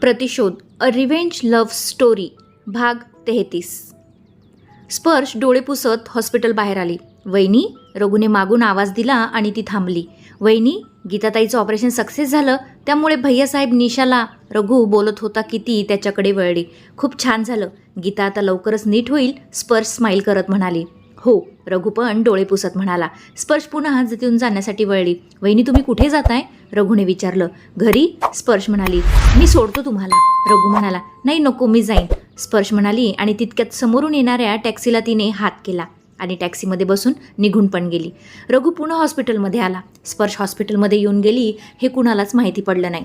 प्रतिशोध अ revenge love story भाग तेहतीस. स्पर्श डोळे पुसत हॉस्पिटल बाहेर आली. वहिनी रघुने मागून आवाज दिला आणि ती थांबली. वहिनी गीताताईचं ऑपरेशन सक्सेस झालं त्यामुळे भैयासाहेब निशाला रघु बोलत होता की ती त्याच्याकडे वळली. खूप छान झालं. गीता आता लवकरच नीट होईल स्पर्श स्माईल करत म्हणाली. हो रघु पण डोळे पुसत म्हणाला. स्पर्श पुन्हा तिथून जाण्यासाठी वळली. वहिनी तुम्ही कुठे जाताय? रघुने विचारलं घरी? स्पर्श म्हणाली मी सोडतो तुम्हाला. रघु म्हणाला नाही नको मी जाईन. स्पर्श म्हणाली आणि तितक्यात समोरून येणाऱ्या टॅक्सीला तिने हात केला आणि टॅक्सीमध्ये बसून निघून पण गेली. रघु पुन्हा हॉस्पिटलमध्ये आला. स्पर्श हॉस्पिटलमध्ये येऊन गेली हे कुणालाच माहिती पडलं नाही.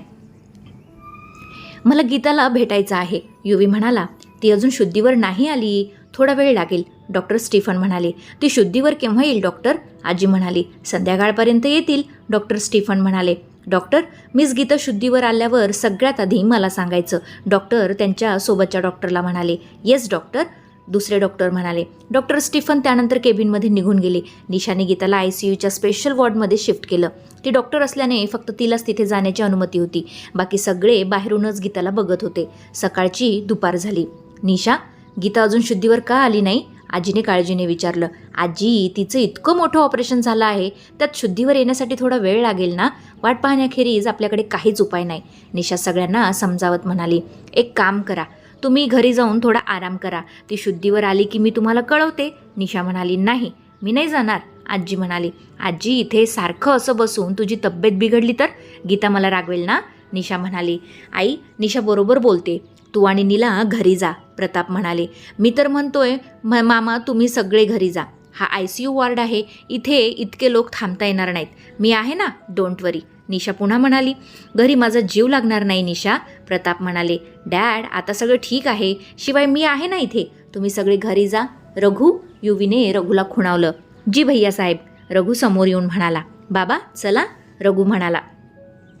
मला गीताला भेटायचं आहे युवी म्हणाला. ती अजून शुद्धीवर नाही आली. थोडा वेळ लागेल डॉक्टर स्टीफन म्हणाले. ती शुद्धीवर केव्हा येईल डॉक्टर? आजी म्हणाली. संध्याकाळपर्यंत येतील डॉक्टर स्टीफन म्हणाले. डॉक्टर मिस गीता शुद्धीवर आल्यावर सगळ्यात आधी मला सांगायचं. डॉक्टर त्यांच्या सोबतच्या डॉक्टरला म्हणाले. Yes doctor? दुसरे डॉक्टर म्हणाले. डॉक्टर स्टीफन त्यानंतर केबिनमध्ये निघून गेले. निशाने गीताला आय सी यूच्या स्पेशल वॉर्डमध्ये शिफ्ट केलं. ती डॉक्टर असल्याने फक्त तिलाच तिथे जाण्याची अनुमती होती. बाकी सगळे बाहेरूनच गीताला बघत होते. सकाळची दुपार झाली. निशा गीता अजून शुद्धीवर का आली नाही? आजीने काळजीने विचारलं आजी तिचं इतकं मोठं ऑपरेशन झालं आहे त्यात शुद्धीवर येण्यासाठी थोडा वेळ लागेल ना? वाट पाहण्याखेरीज आपल्याकडे काहीच उपाय नाही. निशा सगळ्यांना समजावत म्हणाली एक काम करा तुम्ही घरी जाऊन थोडा आराम करा. ती शुद्धीवर आली की मी तुम्हाला कळवते. निशा म्हणाली नाही मी नाही जाणार. आजी म्हणाली आजी इथे सारखं असं बसून तुझी तब्येत बिघडली तर? गीता मला रागवेल ना? निशा म्हणाली आई निशा बरोबर बोलते. तू आणि नीला घरी जा प्रताप म्हणाले. मी तर म्हणतोय म मामा तुम्ही सगळे घरी जा. हा आय सी यू वॉर्ड आहे इथे इतके लोक थांबता येणार नाहीत. मी आहे ना डोंट वरी. निशा पुन्हा म्हणाली. घरी माझा जीव लागणार नाही निशा प्रताप म्हणाले. डॅड आता सगळं ठीक आहे. शिवाय मी आहे ना इथे. तुम्ही सगळे घरी जा. रघु युवीने रघुला खुणावलं. जी भैया साहेब रघु समोर येऊन म्हणाला. बाबा चला रघु म्हणाला.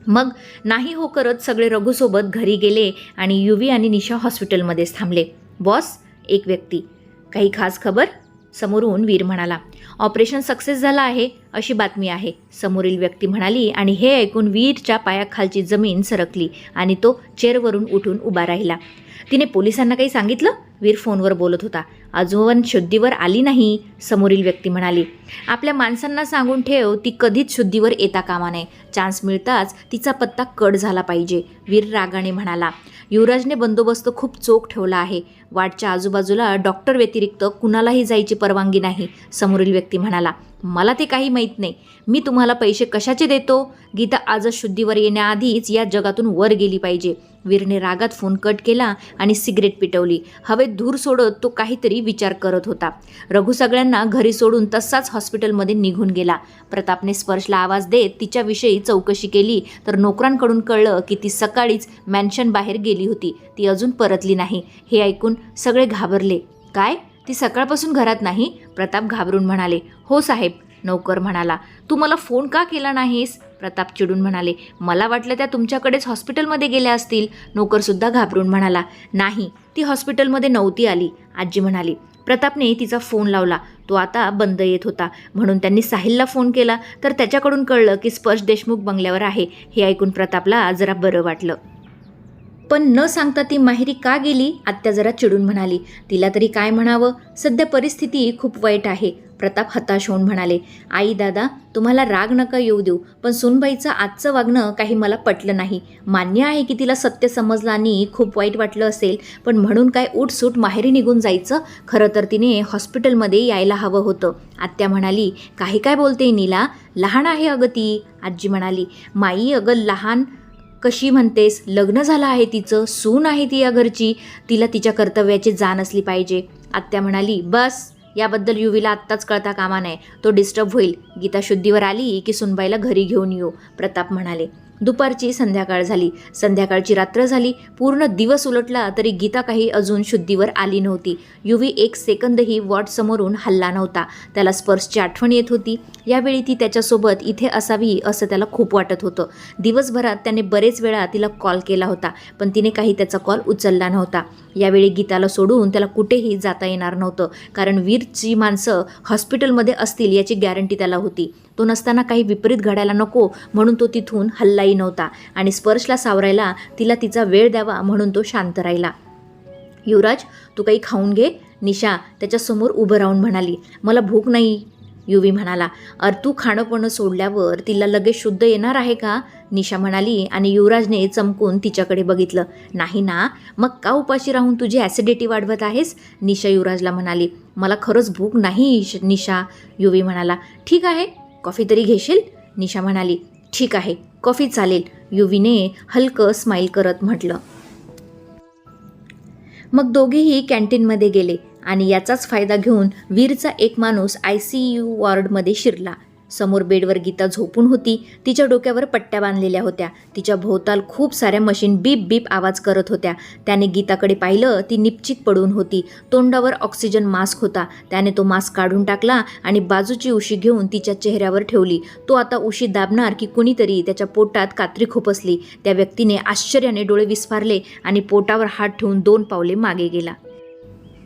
मग नाही हो करत सगळे रघुसोबत घरी गेले आणि युवी आणि निशा हॉस्पिटलमध्येच थांबले. बॉस एक व्यक्ती. काही खास खबर? समोरून वीर म्हणाला. ऑपरेशन सक्सेस झालं आहे अशी बातमी आहे. समोरील व्यक्ती म्हणाली आणि हे ऐकून वीरच्या पायाखालची जमीन सरकली आणि तो चेअरवरून उठून उभा राहिला. तिने पोलिसांना काही सांगितलं? वीर फोनवर बोलत होता. अजून शुद्धीवर आली नाही समोरील व्यक्ती म्हणाली. आपल्या माणसांना सांगून ठेव ती कधीच शुद्धीवर येता कामा नये. चान्स मिळताच तिचा पत्ता कट झाला पाहिजे वीर रागाने म्हणाला. युवराजने बंदोबस्त खूप चोख ठेवला आहे. वाटच्या आजूबाजूला डॉक्टर व्यतिरिक्त कुणालाही जायची परवानगी नाही समोरील व्यक्ती म्हणाला. मला ते काही माहीत नाही. मी तुम्हाला पैसे कशाचे देतो? गीता आजच शुद्धीवर येण्याआधीच या जगातून वर गेली पाहिजे. वीरने रागात फोन कट केला आणि सिगरेट पिटवली. हवेत धूर सोडत तो काहीतरी विचार करत होता. रघु सगळ्यांना घरी सोडून तसाच हॉस्पिटलमध्ये निघून गेला. प्रतापने स्पर्शला आवाज देत तिच्याविषयी चौकशी केली तर नोकरांकडून कळलं की ती सकाळीच मॅन्शन बाहेर गेली होती. ती अजून परतली नाही. हे ऐकून सगळे घाबरले. काय? ती सकाळपासून घरात नाही? प्रताप घाबरून म्हणाले. हो साहेब. नोकर म्हणाला तू मला फोन का केला नाहीस? प्रताप चिडून म्हणाले मला वाटलं त्या तुमच्याकडेच हॉस्पिटलमध्ये गेल्या असतील. नोकरसुद्धा घाबरून म्हणाला नाही ती हॉस्पिटलमध्ये नव्हती आली. आजी म्हणाली प्रतापने तिचा फोन लावला तो आता बंद येत होता. म्हणून त्यांनी साहिलला फोन केला तर त्याच्याकडून कळलं की स्पर्श देशमुख बंगल्यावर आहे. हे ऐकून प्रतापला जरा बरं वाटलं. पण न सांगता ती माहेरी का गेली? आत्या जरा चिडून म्हणाली तिला तरी काय म्हणावं? सध्या परिस्थिती खूप वाईट आहे. प्रताप हताश होऊन म्हणाले आई दादा तुम्हाला राग नका येऊ देऊ पण सुनबाईचं आजचं वागणं काही मला पटलं नाही. मान्य आहे की तिला सत्य समजलं आणि खूप वाईट वाटलं असेल पण म्हणून काय उठसूट माहेरी निघून जायचं? खरं तर तिने हॉस्पिटलमध्ये यायला हवं होतं. आत्या म्हणाली काही काय बोलते नीला? लहान आहे अगं ती. आजी म्हणाली माई अगं लहान कशी म्हणतेस? लग्न झालं आहे तिचं सून आहे ती या घरची. तिला तिच्या कर्तव्याची जाण असली पाहिजे. आत्या म्हणाली बस याबद्दल युवीला आत्ताच कळता कामा नये. तो डिस्टर्ब होईल. गीता शुद्धीवर आली की सुनबाईला घरी घेऊन येऊ. प्रताप म्हणाले दुपारची संध्याकाळ झाली. संध्याकाळची रात्र झाली. पूर्ण दिवस उलटला तरी गीता काही अजून शुद्धीवर आली नव्हती. युवी एक सेकंदही वॉट समोरून हल्ला नव्हता. त्याला स्पर्शची आठवण येत होती. यावेळी ती त्याच्यासोबत इथे असावी असं त्याला खूप वाटत होतं. दिवसभरात त्याने बरेच वेळा तिला कॉल केला होता पण तिने काही त्याचा कॉल उचलला नव्हता. यावेळी गीताला सोडून त्याला कुठेही जाता येणार नव्हतं कारण वीरची माणसं हॉस्पिटलमध्ये असतील याची गॅरंटी त्याला होती. तो नसताना काही विपरीत घडायला नको म्हणून तो तिथून हल्लाही नव्हता आणि स्पर्शला सावरायला तिला तिचा वेळ द्यावा म्हणून तो शांत राहिला. युवराज तू काही खाऊन घे. निशा त्याच्यासमोर उभं राहून म्हणाली. मला भूक नाही युवी म्हणाला. अर तू खाणं पण सोडल्यावर तिला लगेच शुद्ध येणार आहे का? निशा म्हणाली आणि युवराजने चमकून तिच्याकडे बघितलं. नाही ना मग का उपाशी राहून तुझी ॲसिडिटी वाढवत आहेस? निशा युवराजला म्हणाली. मला खरंच भूक नाही श- निशा युवी म्हणाला. ठीक आहे कॉफी तरी घेशील? निशा म्हणाली ठीक आहे कॉफी चालेल युवीने हलकं स्माईल करत म्हटलं. मग दोघेही कॅन्टीनमध्ये गेले आणि याचाच फायदा घेऊन वीरचा एक माणूस आय सी यू वॉर्डमध्ये शिरला. समोर बेडवर गीता झोपून होती. तिच्या डोक्यावर पट्ट्या बांधलेल्या होत्या. तिच्या भोवताल खूप साऱ्या मशीन बीप बीप आवाज करत होत्या. त्याने गीताकडे पाहिलं ती निपचित पडून होती. तोंडावर ऑक्सिजन मास्क होता. त्याने तो मास्क काढून टाकला आणि बाजूची उशी घेऊन तिच्या चेहऱ्यावर ठेवली. तो आता उशी दाबणार की कुणीतरी त्याच्या पोटात कात्री खुपसली. त्या व्यक्तीने आश्चर्याने डोळे विस्फारले आणि पोटावर हात ठेवून दोन पावले मागे गेला.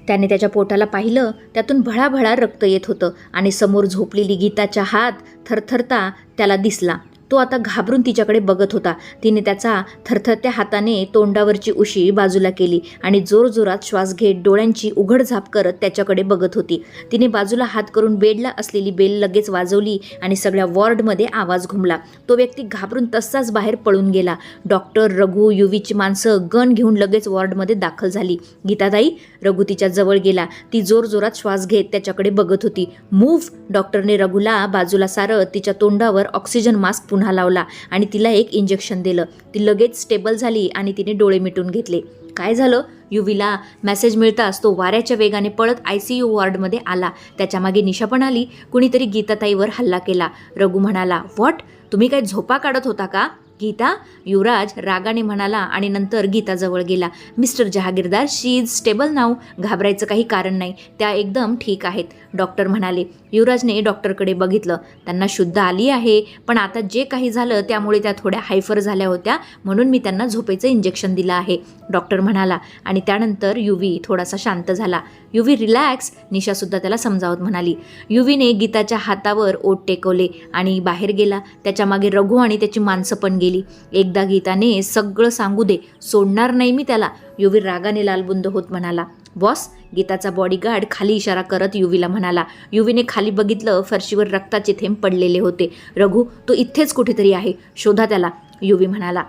त्याने त्याच्या पोटाला पाहिलं त्यातून भळाभळा रक्त येत होतं आणि समोर झोपलेली गीताच्या हात थरथरता त्याला दिसला. तो आता घाबरून तिच्याकडे बघत होता. तिने त्याचा थरथरत्या हाताने तोंडावरची उशी बाजूला केली आणि जोरजोरात श्वास घेत डोळ्यांची उघडझाप करत त्याच्याकडे बघत होती. तिने बाजूला हात करून बेडला असलेली बेल लगेच वाजवली आणि सगळ्या वॉर्डमध्ये आवाज घुमला. तो व्यक्ती घाबरून तसाच बाहेर पळून गेला. डॉक्टर रघु युवीची माणसं गन घेऊन लगेच वॉर्डमध्ये दाखल झाली. गीताताई रघु तिच्या जवळ गेला. ती जोरजोरात श्वास घेत त्याच्याकडे बघत होती. मूव्ह डॉक्टरने रघुला बाजूला सारत तिच्या तोंडावर ऑक्सिजन मास्क पुन्हा लावला आणि तिला एक इंजेक्शन दिलं. ती लगेच स्टेबल झाली आणि तिने डोळे मिटून घेतले. काय झालं? युवीला मेसेज मिळताच तो वाऱ्याच्या वेगाने पळत आय सी यू वॉर्डमध्ये आला. त्याच्यामागे निशा पण आली. कुणीतरी गीताताईवर हल्ला केला. रघु म्हणाला व्हॉट तुम्ही काय झोपा काढत होता का? गीता युवराज रागाने म्हणाला आणि नंतर गीताजवळ गेला. Mister Jahagirdar she is stable now घाबरायचं काही कारण नाही. त्या एकदम ठीक आहेत डॉक्टर म्हणाले. युवराजने डॉक्टरकडे बघितलं. त्यांना शुद्ध आली आहे पण आता जे काही झालं त्यामुळे त्या थोड्या हायफर झाल्या होत्या म्हणून मी त्यांना झोपेचं इंजेक्शन दिलं आहे डॉक्टर म्हणाला. आणि त्यानंतर युवी थोडासा शांत झाला. युवी रिलॅक्स निशासुद्धा त्याला समजावत म्हणाली. युवीने गीताच्या हातावर ओट टेकवले आणि बाहेर गेला. त्याच्यामागे रघु आणि त्याची माणसं पण गेली. एकदा गीताने सगळं सांगू दे सोडणार नाही मी त्याला. युवी रागाने लालबुंद होत म्हणाला. बॉस गीताचा बॉडीगार्ड खाली इशारा करत युवीला म्हणाला. युवीने खाली बघितलं फरशीवर रक्ताचे थेंब पडलेले होते. रघु तो इथेच कुठेतरी आहे शोधा त्याला. युवी म्हणाला.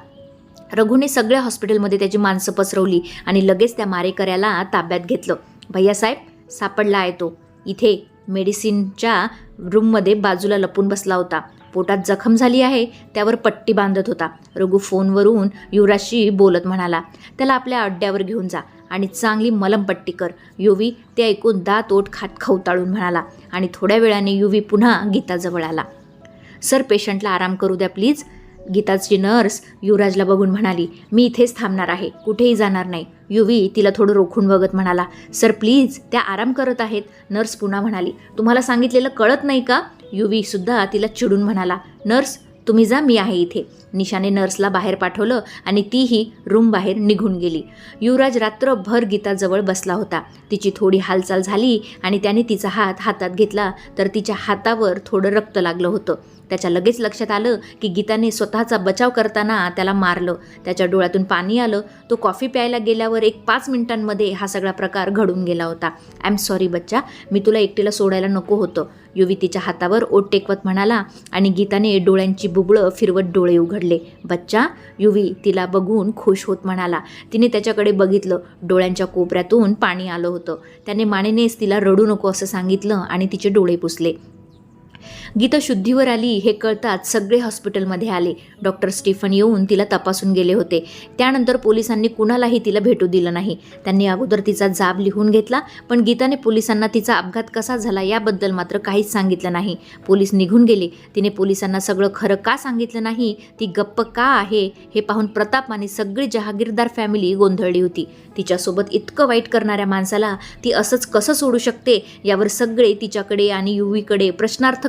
रघुने सगळ्या हॉस्पिटलमध्ये त्याची माणसं पसरवली आणि लगेच त्या मारेकऱ्याला ताब्यात घेतलं. भैयासाहेब सापडला आहे तो. इथे मेडिसिनच्या रूममध्ये बाजूला लपून बसला होता. पोटात जखम झाली आहे त्यावर पट्टी बांधत होता. रघु फोनवरून युवराजशी बोलत म्हणाला त्याला आपल्या अड्ड्यावर घेऊन जा आणि चांगली मलमपट्टी कर. युवी ते ऐकून दात ओठ खात खवताळून म्हणाला आणि थोड्या वेळाने युवी पुन्हा गीताजवळ आला. सर पेशंटला आराम करू द्या प्लीज. गीताची नर्स युवराजला बघून म्हणाली मी इथेच थांबणार आहे कुठेही जाणार नाही. युवी तिला थोडं रोखून बघत म्हणाला सर प्लीज त्या आराम करत आहेत. नर्स पुन्हा म्हणाली तुम्हाला सांगितलेलं कळत नाही का? युवीसुद्धा तिला चिडून म्हणाला नर्स तुम्ही जा मी आहे इथे. निशाने नर्सला बाहेर पाठवलं आणि तीही रूम बाहेर निघून गेली. युवराज रात्रभर गीताजवळ बसला होता. तिची थोडी हालचाल झाली आणि त्याने तिचा हात हातात घेतला तर तिच्या हातावर थोडं रक्त लागलं होतं. त्याच्या लगेच लक्षात आलं की गीताने स्वतःचा बचाव करताना त्याला मारलं. त्याच्या डोळ्यातून पाणी आलं. तो कॉफी प्यायला गेल्यावर एक पाच मिनिटांमध्ये हा सगळा प्रकार घडून गेला होता. आय एम सॉरी बच्चा मी तुला एकटीला सोडायला नको होतं. युवी तिच्या हातावर ओट टेकवत म्हणाला आणि गीताने डोळ्यांची बुबळं फिरवत डोळे उघडले. बच्चा युवी तिला बघून खुश होत म्हणाला. तिने त्याच्याकडे बघितलं. डोळ्यांच्या कोपऱ्यातून पाणी आलं होतं. त्याने मानेनेच तिला रडू नको असं सांगितलं आणि तिचे डोळे पुसले. गीता शुद्धीवर आली हे कळताच सगळे हॉस्पिटलमध्ये आले. डॉक्टर स्टीफन येऊन तिला तपासून गेले होते. त्यानंतर पोलिसांनी कुणालाही तिला भेटू दिलं नाही. त्यांनी अगोदर तिचा जाब लिहून घेतला पण गीताने पोलिसांना तिचा अपघात कसा झाला याबद्दल मात्र काहीच सांगितलं नाही. पोलीस निघून गेले. तिने पोलिसांना सगळं खरं का सांगितलं नाही ती गप्प का आहे हे पाहून प्रताप आणि सगळी जहागीरदार फॅमिली गोंधळली होती. तिच्यासोबत इतकं वाईट करणाऱ्या माणसाला ती असंच कसं सोडू शकते यावर सगळे तिच्याकडे आणि युवीकडे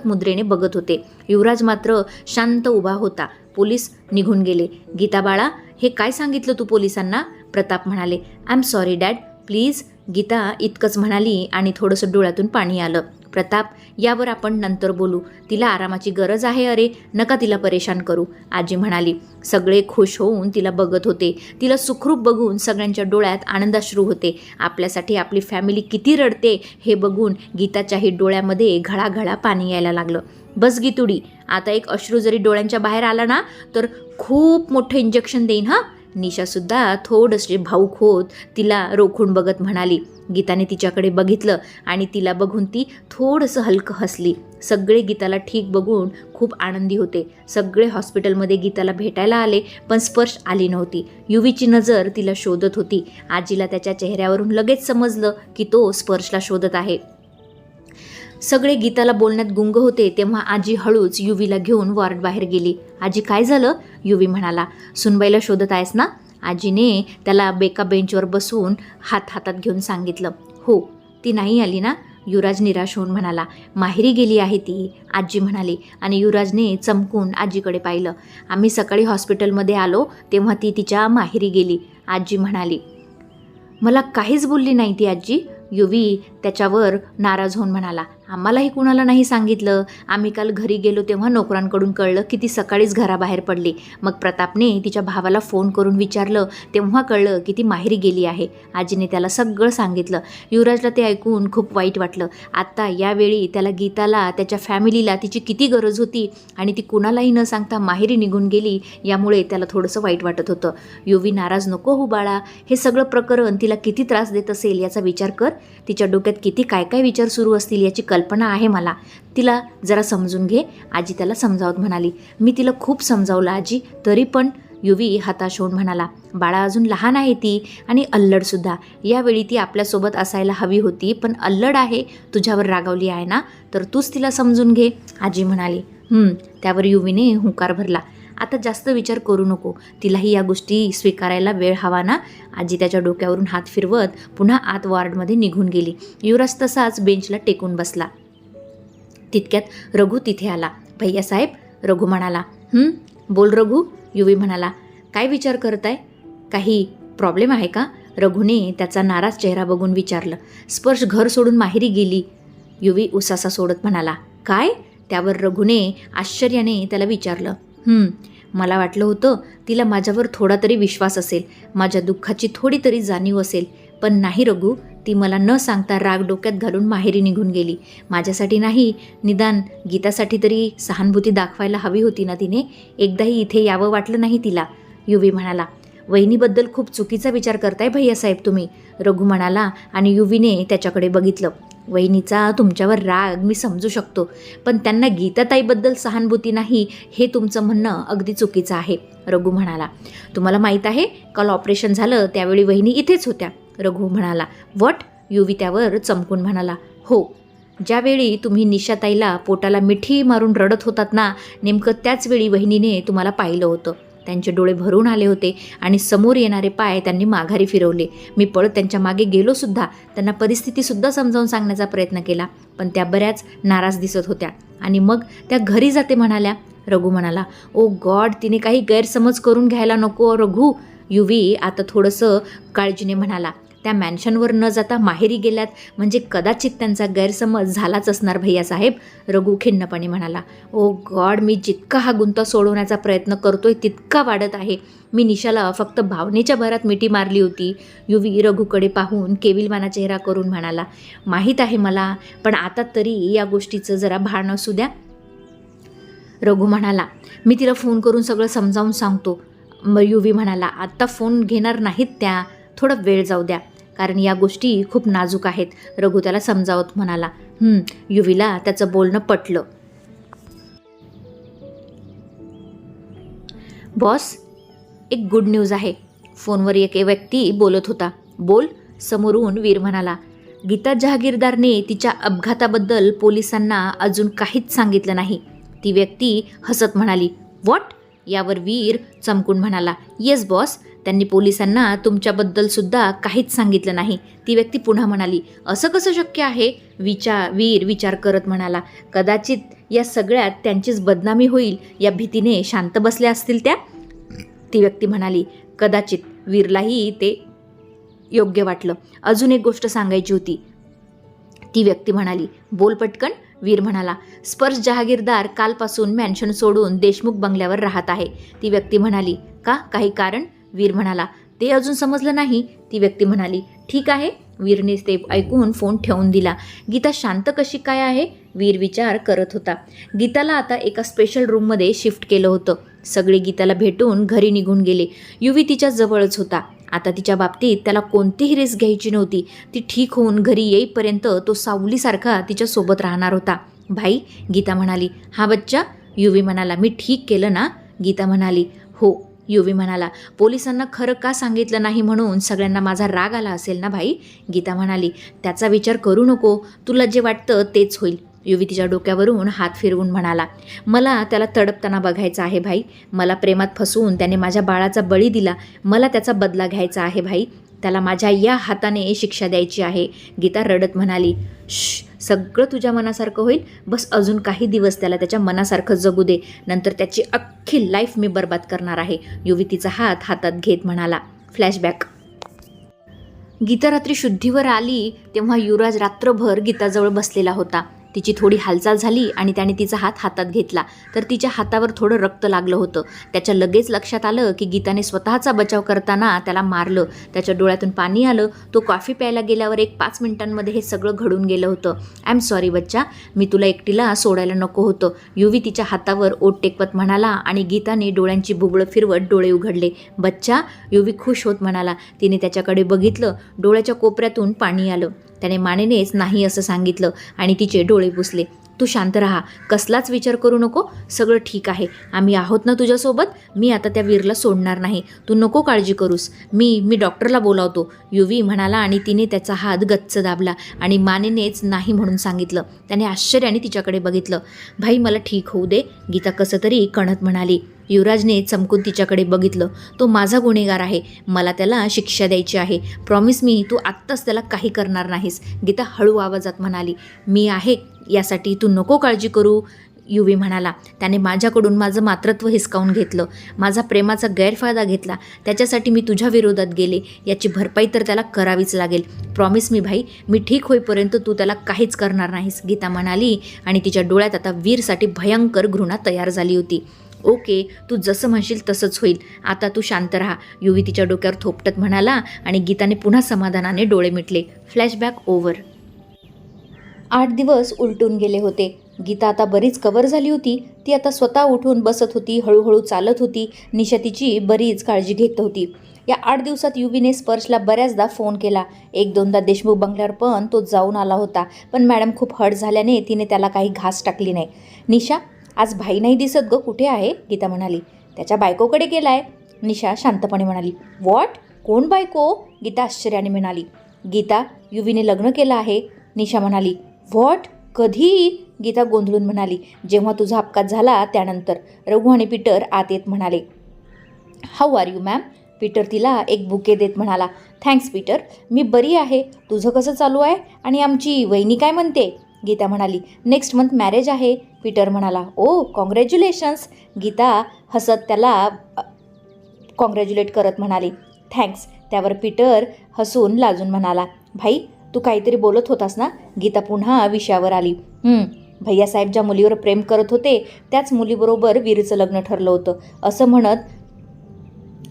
प्रश्नार्थक मुद्रेने बघत होते. युवराज मात्र शांत उभा होता. पोलीस निघून गेले. गीता बाळा हे काय सांगितलं तू पोलिसांना? प्रताप म्हणाले I am sorry dad please Geeta इतकंच म्हणाली आणि थोडंसं डोळ्यातून पाणी आलं. प्रताप यावर आपण नंतर बोलू. तिला आरामाची गरज आहे अरे. नका तिला परेशान करू आजी म्हणाली. सगळे खुश होऊन तिला बघत होते. तिला सुखरूप बघून सगळ्यांच्या डोळ्यात आनंदाश्रू होते. आपल्यासाठी आपली फॅमिली किती रडते हे बघून गीताच्याही डोळ्यामध्ये घळाघळा पाणी यायला लागलं. बस गीतुडी आता एक अश्रू जरी डोळ्यांच्या बाहेर आला ना तर खूप मोठं इंजेक्शन देईन हां. निशासुद्धा थोडंसे भाऊक होत तिला रोखून बघत म्हणाली गीताने तिच्याकडे बघितलं आणि तिला बघून ती थोडंसं हलकं हसली. सगळे गीताला ठीक बघून खूप आनंदी होते. सगळे हॉस्पिटलमध्ये गीताला भेटायला आले पण स्पर्श आली नव्हती. युवीची नजर तिला शोधत होती. आजीला त्याच्या चेहऱ्यावरून लगेच समजलं की तो स्पर्शला शोधत आहे. सगळे गीताला बोलण्यात गुंग होते तेव्हा आजी हळूच युवीला घेऊन वॉर्ड बाहेर गेली. आजी काय झालं? युवी म्हणाला. सुनबाईला शोधत आहेस ना? आजीने त्याला बेका बेंचवर बसवून हात हातात घेऊन सांगितलं. हो. ती नाही आली ना? युवराज निराश होऊन म्हणाला. माहेरी गेली आहे ती आजी म्हणाली आणि युवराजने चमकून आजीकडे पाहिलं. आम्ही सकाळी हॉस्पिटलमध्ये आलो तेव्हा ती तिच्या माहेरी गेली आजी म्हणाली. मला काहीच बोलली नाही ती आजी युवी त्याच्यावर नाराज होऊन म्हणाला आम्हालाही कुणाला नाही सांगितलं. आम्ही काल घरी गेलो तेव्हा नोकरांकडून कळलं की ती सकाळीच घराबाहेर पडली. मग प्रतापने तिच्या भावाला फोन करून विचारलं तेव्हा कळलं की ती माहेरी गेली आहे. आजीने त्याला सगळं सांगितलं. युवराजला ते ऐकून खूप वाईट वाटलं. आत्ता यावेळी त्याला गीताला त्याच्या फॅमिलीला तिची किती गरज होती आणि ती कुणालाही न सांगता माहेरी निघून गेली यामुळे त्याला थोडंसं वाईट वाटत होतं. युवी नाराज नको हो बाळा. हे सगळं प्रकरण तिला किती त्रास देत असेल याचा विचार कर. तिच्या डोक्यात किती काय काय विचार सुरू असतील याची कल्पना आहे मला. तिला जरा समजून घे. आजी त्याला समजावत म्हणाली. मी तिला खूप समजावलं आजी. तरी पण युवी हताश होऊन म्हणाला बाळा अजून लहान आहे ती आणि अल्लडसुद्धा यावेळी ती आपल्यासोबत असायला हवी होती पण अल्लड आहे. तुझ्यावर रागावली आहे ना? तर तूच तिला समजून घे. आजी म्हणाली त्यावर युवीने हुंकार भरला. आता जास्त विचार करू नको. तिलाही या गोष्टी स्वीकारायला वेळ हवा ना? आजी त्याच्या डोक्यावरून हात फिरवत पुन्हा आत वॉर्डमध्ये निघून गेली. युवराज तसाच बेंचला टेकून बसला. तितक्यात रघु तिथे आला. भैयासाहेब रघु म्हणाला बोल रघु. युवी म्हणाला काय विचार करताय? काही प्रॉब्लेम आहे का? रघुने त्याचा नाराज चेहरा बघून विचारलं स्पर्श घर सोडून माहेरी गेली. युवी उसासा सोडत म्हणाला काय? त्यावर रघुने आश्चर्याने त्याला विचारलं मला वाटलं होतं तिला माझ्यावर थोडा तरी विश्वास असेल माझ्या दुःखाची थोडी तरी जाणीव असेल. पण नाही रघु ती मला न सांगता राग डोक्यात घालून माहेरी निघून गेली. माझ्यासाठी नाही निदान गीतासाठी तरी सहानुभूती दाखवायला हवी होती ना तिने? एकदाही इथे यावं वाटलं नाही तिला. युवी म्हणाला वहिनीबद्दल खूप चुकीचा विचार करताय भैयासाहेब तुम्ही. रघु म्हणाला आणि युवीने त्याच्याकडे बघितलं. वहिनीचा तुमच्यावर राग मी समजू शकतो. पण त्यांना गीताताईबद्दल सहानुभूती नाही हे तुमचं म्हणणं अगदी चुकीचं आहे रघु म्हणाला. तुम्हाला माहीत आहे काल ऑपरेशन झालं त्यावेळी वहिनी इथेच होत्या रघु म्हणाला. वट? युवी त्यावर चमकून म्हणाला. हो ज्यावेळी तुम्ही निशाताईला पोटाला मिठी मारून रडत होतात ना नेमकं त्याच वेळी वहिनीने तुम्हाला पाहिलं होतं. त्यांचे डोळे भरून आले होते आणि समोर येणारे पाय त्यांनी माघारी फिरवले. मी पळत त्यांच्या मागे गेलो सुद्धा. त्यांना परिस्थितीसुद्धा समजावून सांगण्याचा प्रयत्न केला पण त्या बऱ्याच नाराज दिसत होत्या. आणि मग त्या घरी जाते म्हणाल्या रघु म्हणाला ओ गॉड तिने काही गैरसमज करून घ्यायला नको रघु. युवी आता थोडंसं काळजीने म्हणाला त्या मॅन्शनवर न जाता माहेरी गेल्यात. म्हणजे कदाचित त्यांचा गैरसमज झालाच असणार भैयासाहेब रघु खिन्नपणे म्हणाला. ओ गॉड मी जितका हा गुंता सोडवण्याचा प्रयत्न करतोय तितका वाढत आहे. मी निशाला फक्त भावनेच्या भरात मिठी मारली होती. युवी रघुकडे पाहून केविलवाना चेहरा करून म्हणाला माहीत आहे मला पण आता तरी या गोष्टीचं जरा भान असू द्या. रघु म्हणाला मी तिला फोन करून सगळं समजावून सांगतो. मग युवी म्हणाला आत्ता फोन घेणार नाहीत त्या. थोडा वेळ जाऊ द्या. कारण या गोष्टी खूप नाजूक आहेत. रघु त्याला समजावत म्हणाला युवीला त्याचं बोलणं पटलं. बॉस एक गुड न्यूज आहे. फोनवर एक व्यक्ती बोलत होता. बोल समोरून वीर म्हणाला. गीता जहागीरदारने तिच्या अपघाताबद्दल पोलिसांना अजून काहीच सांगितलं नाही. ती व्यक्ती हसत म्हणाली व्हॉट यावर वीर चमकून म्हणाला येस बॉस. त्यांनी पोलिसांना तुमच्याबद्दल सुद्धा काहीच सांगितलं नाही. ती व्यक्ती पुन्हा म्हणाली असं कसं शक्य आहे? विचार वीर विचार करत म्हणाला कदाचित या सगळ्यात त्यांचीच बदनामी होईल या भीतीने शांत बसल्या असतील त्या? ती व्यक्ती म्हणाली कदाचित. वीरलाही ते योग्य वाटलं. अजून एक गोष्ट सांगायची होती. ती व्यक्ती म्हणाली बोल पटकन. वीर म्हणाला स्पर्श जहागीरदार कालपासून मॅन्शन सोडून देशमुख बंगल्यावर राहत आहे. ती व्यक्ती म्हणाली का? काही कारण? वीर म्हणाला ते अजून समजलं नाही. ती व्यक्ती म्हणाली ठीक आहे. वीरने ते ऐकून फोन ठेवून दिला गीता शांत कशी काय आहे? वीर विचार करत होता गीताला आता एका स्पेशल रूममध्ये शिफ्ट केलं होतं. सगळे गीताला भेटून घरी निघून गेले. युवी तिच्या जवळच होता. आता तिच्या बाबतीत त्याला कोणतीही रिस्क घ्यायची नव्हती. ती ठीक होऊन घरी येईपर्यंत तो सावलीसारखा तिच्यासोबत राहणार होता. भाई गीता म्हणाली हा बच्चा? युवी म्हणाला मी ठीक केलं ना? गीता म्हणाली हो युवी म्हणाला पोलिसांना खरं का सांगितलं नाही म्हणून सगळ्यांना माझा राग आला असेल ना भाई? गीता म्हणाली त्याचा विचार करू नको. तुला जे वाटतं तेच होईल. युवी तिच्या डोक्यावरून हात फिरवून म्हणाला मला त्याला तडपताना बघायचं आहे भाई. मला प्रेमात फसवून त्याने माझ्या बाळाचा बळी दिला. मला त्याचा बदला घ्यायचा आहे भाई. त्याला माझ्या या हाताने शिक्षा द्यायची आहे. गीता रडत म्हणाली श सगळं तुझ्या मनासारखं होईल. बस अजून काही दिवस त्याला त्याच्या मनासारखं जगू दे. नंतर त्याची अख्खी लाईफ मी बर्बाद करणार आहे. युवी तिचा हात हातात घेत म्हणाला. फ्लॅशबॅक गीता रात्री शुद्धीवर आली तेव्हा युवराज रात्रभर गीताजवळ बसलेला होता. तिची थोडी हालचाल झाली आणि त्याने तिचा हात हातात घेतला. तर तिच्या हातावर थोडं रक्त लागलं होतं. त्याच्या लगेच लक्षात आलं की गीताने स्वतःचा बचाव करताना त्याला मारलं. त्याच्या डोळ्यातून पाणी आलं. तो कॉफी प्यायला गेल्यावर एक पाच मिनिटांमध्ये हे सगळं घडून गेलं होतं. आय एम सॉरी बच्चा. मी तुला एकटीला सोडायला नको होतं. युवी तिच्या हातावर ओट टेकवत म्हणाला आणि गीताने डोळ्यांची बुबळं फिरवत डोळे उघडले. बच्चा युवी खुश होत म्हणाला. तिने त्याच्याकडे बघितलं. डोळ्याच्या कोपऱ्यातून पाणी आलं. त्याने मानेनेच नाही असं सांगितलं आणि तिचे डोळे पुसले. तू शांत राहा. कसलाच विचार करू नको. सगळं ठीक आहे. आम्ही आहोत ना तुझ्यासोबत? मी आता त्या वीरला सोडणार नाही. तू नको काळजी करूस. मी मी डॉक्टरला बोलावतो. युवी म्हणाला आणि तिने त्याचा हात गच्च दाबला आणि मानेनेच नाही म्हणून सांगितलं. त्याने आश्चर्याने तिच्याकडे बघितलं. भाई मला ठीक होऊ दे. गीता कसं तरी कणत म्हणाली. युवराजने चमकून तिच्याकडे बघितलं तो माझा गुन्हेगार आहे. मला त्याला शिक्षा द्यायची आहे. प्रॉमिस मी तू आत्ताच त्याला काही करणार नाहीस. गीता हळू आवाजात म्हणाली मी आहे यासाठी तू नको काळजी करू युवी म्हणाला. त्याने माझ्याकडून माझं मातृत्व हिसकावून घेतलं. माझा प्रेमाचा गैरफायदा घेतला. त्याच्यासाठी मी तुझ्या विरोधात गेले. याची भरपाई तर त्याला करावीच लागेल. प्रॉमिस मी भाई मी ठीक होईपर्यंत तू त्याला काहीच करणार नाहीस गीता म्हणाली आणि तिच्या डोळ्यात आता वीरसाठी भयंकर घृणा तयार झाली होती. ओके तू जसं म्हणशील तसंच होईल. आता तू शांत राहा. युवी तिच्या डोक्यावर थोपटत म्हणाला आणि गीताने पुन्हा समाधानाने डोळे मिटले. फ्लॅशबॅक ओव्हर आठ दिवस उलटून गेले होते. गीता आता बरीच कवर झाली होती. ती आता स्वतः उठून बसत होती हळूहळू चालत होती. निशा तिची बरीच काळजी घेत होती. या आठ दिवसात युवीने स्पर्शला बऱ्याचदा फोन केला. एक दोनदा देशमुख बंगल्यावर पण तो जाऊन आला होता. पण मॅडम खूप हट झाल्याने तिने त्याला काही घास टाकली नाही. निशा आज भाई नाही दिसत ग कुठे आहे? गीता म्हणाली. त्याच्या बायकोकडे गेलाय. निशा शांतपणे म्हणाली. वॉट कोण बायको? गीता आश्चर्याने म्हणाली. गीता युवीने लग्न केलं आहे. निशा म्हणाली. व्हॉट कधी? गीता गोंधळून म्हणाली. जेव्हा तुझा अपघात झाला त्यानंतर. रघु आणि पीटर आत येत म्हणाले. How are you ma'am Peter तिला एक बुके देत म्हणाला. Thanks Peter. मी बरी आहे. तुझं कसं चालू आहे? आणि आमची वहिनी काय म्हणते? गीता म्हणाली नेक्स्ट मंथ मॅरेज आहे पीटर म्हणाला. ओ कॉंग्रॅच्युलेशन्स गीता हसत त्याला कॉंग्रॅच्युलेट करत म्हणाली. थँक्स त्यावर पीटर हसून लाजून म्हणाला भाई तू काहीतरी बोलत होतास ना? गीता पुन्हा विषयावर आली. भैया भैयासाहेब ज्या मुलीवर प्रेम करत होते त्याच मुलीबरोबर वीरचं लग्न ठरलं होतं असं म्हणत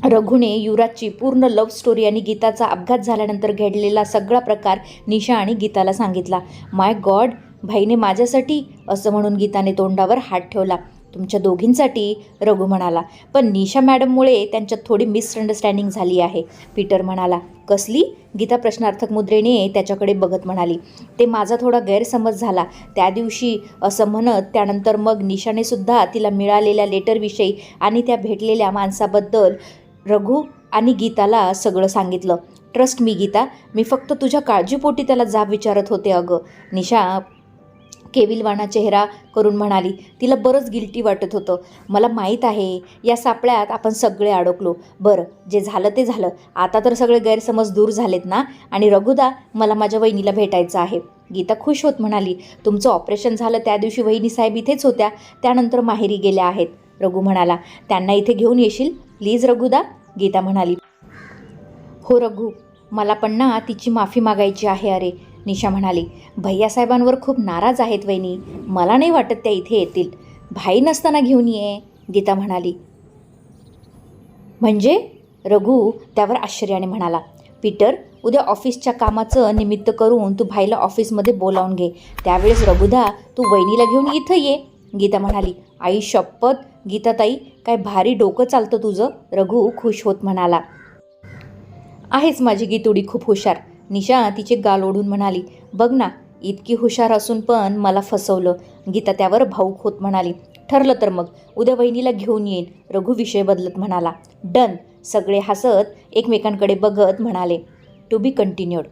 रघुने युवराजची पूर्ण लव्ह स्टोरी आणि गीताचा अपघात झाल्यानंतर घडलेला सगळा प्रकार निशा आणि गीताला सांगितला. माय गॉड भाईने माझ्यासाठी असं म्हणून गीताने तोंडावर हात ठेवला. तुमच्या दोघींसाठी रघु म्हणाला. पण निशा मॅडममुळे त्यांच्यात थोडी मिसअंडरस्टँडिंग झाली आहे पीटर म्हणाला. कसली? गीता प्रश्नार्थक मुद्रेने त्याच्याकडे बघत म्हणाली. ते माझा थोडा गैरसमज झाला. त्या दिवशी असं म्हणत त्यानंतर मग निशाने सुद्धा तिला मिळालेल्या लेटरविषयी आणि त्या भेटलेल्या माणसाबद्दल रघु आणि गीताला सगळं सांगितलं. Trust me Gita. मी फक्त तुझ्या काळजीपोटी त्याला जाब विचारत होते अगं. निशा केविलवाणा चेहरा करून म्हणाली तिला बरंच गिल्टी वाटत होतं. मला माहीत आहे या सापळ्यात आपण सगळे अडकलो. बरं जे झालं ते झालं. आता तर सगळे गैरसमज दूर झालेत ना? आणि रघुदा मला माझ्या वहिनीला भेटायचं आहे. गीता खुश होत म्हणाली तुमचं ऑपरेशन झालं त्या दिवशी वहिनी साहेब इथेच होत्या. त्यानंतर माहेरी गेल्या आहेत. रघु म्हणाला त्यांना इथे घेऊन येशील? प्लीज रघुदा गीता म्हणाली. हो रघु मला पण ना तिची माफी मागायची आहे अरे निशा म्हणाली. भैयासाहेबांवर खूप नाराज आहेत वहिनी मला नाही वाटत त्या इथे येतील. भाई नसताना घेऊन ये गीता म्हणाली. म्हणजे? रघु त्यावर आश्चर्याने म्हणाला. पीटर उद्या ऑफिसच्या कामाचं निमित्त करून तू भाईला ऑफिसमध्ये बोलावून घे. त्यावेळेस रघुदा तू वहिनीला घेऊन इथं ये गीता म्हणाली. आई शपथ गीताताई काय भारी डोकं चालतं तुझं? रघु खुश होत म्हणाला. आहेच माझी गीतुडी खूप हुशार. निशा तिचे गाल ओढून म्हणाली बघ ना इतकी हुशार असून पण मला फसवलं. गीता त्यावर भाऊक होत म्हणाली ठरलं तर मग उद्या वहिनीला घेऊन येईन. रघु विषय बदलत म्हणाला डन. सगळे हसत एकमेकांकडे बघत म्हणाले टू बी कंटिन्यूड